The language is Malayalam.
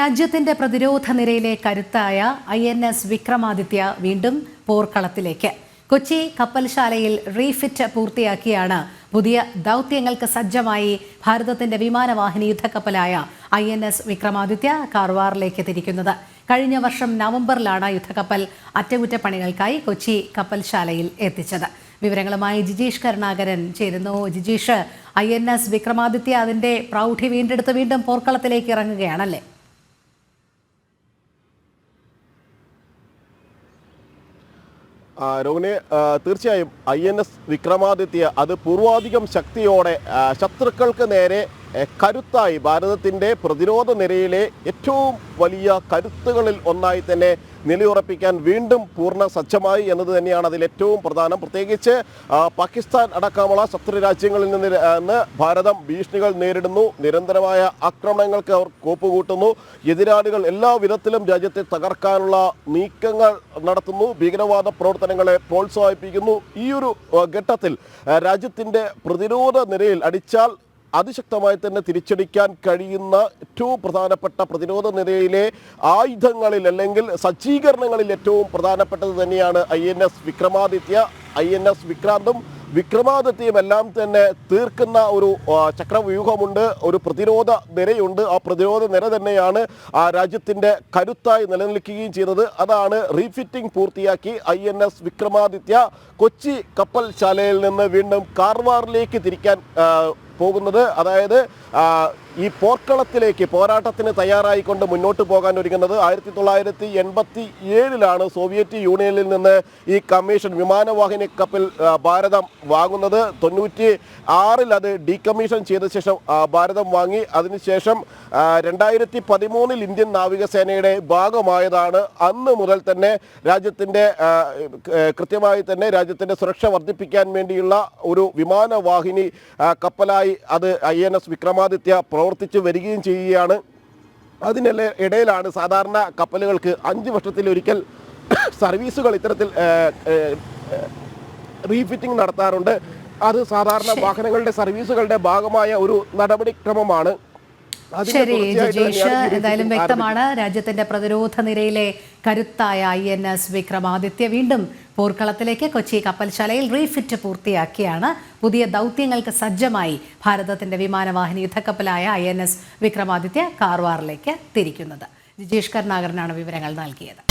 രാജ്യത്തിന്റെ പ്രതിരോധ നിരയിലെ കരുത്തായ ഐ എൻ എസ് വിക്രമാദിത്യ വീണ്ടും പോർക്കളത്തിലേക്ക്. കൊച്ചി കപ്പൽശാലയിൽ റീഫിറ്റ് പൂർത്തിയാക്കിയാണ് പുതിയ ദൗത്യങ്ങൾക്ക് സജ്ജമായി ഭാരതത്തിന്റെ വിമാനവാഹിനി യുദ്ധക്കപ്പലായ ഐ എൻ എസ് വിക്രമാദിത്യ കാർവാറിലേക്ക് തിരിക്കുന്നത്. കഴിഞ്ഞ വർഷം നവംബറിലാണ് യുദ്ധക്കപ്പൽ അറ്റകുറ്റപ്പണികൾക്കായി കൊച്ചി കപ്പൽശാലയിൽ എത്തിച്ചത്. വിവരങ്ങളുമായി ജിജീഷ് കരുണാകരൻ ചേരുന്നു. Jijeesh I N S Vikramaditya അതിന്റെ പ്രൗഢി വീണ്ടെടുത്ത് വീണ്ടും പോർക്കളത്തിലേക്ക് ഇറങ്ങുകയാണല്ലേ? രോഹിണി തീർച്ചയായും ഐ എൻ എസ് വിക്രമാദിത്യ അത് പൂർവാധികം ശക്തിയോടെ ശത്രുക്കൾക്ക് നേരെ കരുത്തായി ഭാരതത്തിന്റെ പ്രതിരോധ നിരയിലെ ഏറ്റവും വലിയ കരുത്തുകളിൽ ഒന്നായി തന്നെ നിലയുറപ്പിക്കാൻ വീണ്ടും പൂർണ സജ്ജമായി എന്നത് തന്നെയാണ് അതിൽ ഏറ്റവും പ്രധാനം. പ്രത്യേകിച്ച് പാകിസ്ഥാൻ അടക്കമുള്ള ശത്രു രാജ്യങ്ങളിൽ നിന്ന് ഭാരതം ഭീഷണികൾ നേരിടുന്നു. നിരന്തരമായ ആക്രമണങ്ങൾക്ക് അവർ കോപ്പുകൂട്ടുന്നു. എതിരാളികൾ എല്ലാ വിധത്തിലും രാജ്യത്തെ തകർക്കാനുള്ള നീക്കങ്ങൾ നടത്തുന്നു. ഭീകരവാദ പ്രവർത്തനങ്ങളെ പ്രോത്സാഹിപ്പിക്കുന്നു. ഈ ഒരു ഘട്ടത്തിൽ രാജ്യത്തിന്റെ പ്രതിരോധ നിരയിൽ അടിച്ചാൽ അതിശക്തമായി തന്നെ തിരിച്ചടിക്കാൻ കഴിയുന്ന ഏറ്റവും പ്രധാനപ്പെട്ട പ്രതിരോധ നിരയിലെ ആയുധങ്ങളിൽ അല്ലെങ്കിൽ സജ്ജീകരണങ്ങളിൽ ഏറ്റവും പ്രധാനപ്പെട്ടത് തന്നെയാണ് I N S Vikramaditya. I N S വിക്രാന്തും വിക്രമാദിത്യയും എല്ലാം തന്നെ തീർക്കുന്ന ഒരു ചക്രവ്യൂഹമുണ്ട്. ഒരു പ്രതിരോധ നിരയുണ്ട്. ആ പ്രതിരോധ നിര തന്നെയാണ് ആ രാജ്യത്തിന്റെ കരുത്തായി നിലനിൽക്കുകയും ചെയ്തത്. അതാണ് റീഫിറ്റിംഗ് പൂർത്തിയാക്കി I N S Vikramaditya Kochi കപ്പൽ ശാലയിൽ നിന്ന് വീണ്ടും കാർവാറിലേക്ക് തിരിക്കാൻ പോകുന്നത്. അതായത് ഈ പോർക്കളത്തിലേക്ക് പോരാട്ടത്തിന് തയ്യാറായിക്കൊണ്ട് മുന്നോട്ട് പോകാൻ ഒരുങ്ങുന്നത് ആയിരത്തി തൊള്ളായിരത്തി എൺപത്തി ഏഴിലാണ് സോവിയറ്റ് യൂണിയനിൽ നിന്ന് ഈ കമ്മീഷൻ വിമാനവാഹിനി കപ്പൽ ഭാരതം വാങ്ങുന്നത്. തൊണ്ണൂറ്റി ആറിൽ അത് ഡീകമ്മീഷൻ ചെയ്ത ശേഷം ഭാരതം വാങ്ങി. അതിനുശേഷം രണ്ടായിരത്തി പതിമൂന്നിൽ ഇന്ത്യൻ നാവികസേനയുടെ ഭാഗമായതാണ് അന്ന് മുതൽ തന്നെ രാജ്യത്തിന്റെ കൃത്യമായി തന്നെ രാജ്യത്തിന്റെ സുരക്ഷ വർദ്ധിപ്പിക്കാൻ വേണ്ടിയുള്ള ഒരു വിമാനവാഹിനി കപ്പലായി അത് ഐ എൻ എസ് വിക്രമാദിത്യ പ്രവർത്തിച്ചു വരികയും ചെയ്യുകയാണ്. അതിനെല്ലാം ഇടയിലാണ് സാധാരണ കപ്പലുകൾക്ക് അഞ്ച് വർഷത്തിലൊരിക്കൽ സർവീസുകൾ ഇത്തരത്തിൽ റീഫിറ്റിംഗ് നടത്താറുണ്ട്. അത് സാധാരണ വാഹനങ്ങളുടെ സർവീസുകളുടെ ഭാഗമായ ഒരു നടപടിക്രമമാണ്. ശരി ജിജീഷ് എന്തായാലും വ്യക്തമാണ്. രാജ്യത്തിന്റെ പ്രതിരോധ നിരയിലെ കരുത്തായ ഐ എൻ എസ് വിക്രമാദിത്യ വീണ്ടും പോർക്കളത്തിലേക്ക് കൊച്ചി കപ്പൽശാലയിൽ റീഫിറ്റ് പൂർത്തിയാക്കിയാണ്. പുതിയ ദൗത്യങ്ങൾക്ക് സജ്ജമായി ഭാരതത്തിന്റെ വിമാനവാഹിനി യുദ്ധക്കപ്പലായ ഐ എൻ എസ് വിക്രമാദിത്യ കാർവാറിലേക്ക് തിരിക്കുന്നത്. ജിജീഷ് കരുണാകരനാണ് വിവരങ്ങൾ നൽകിയത്.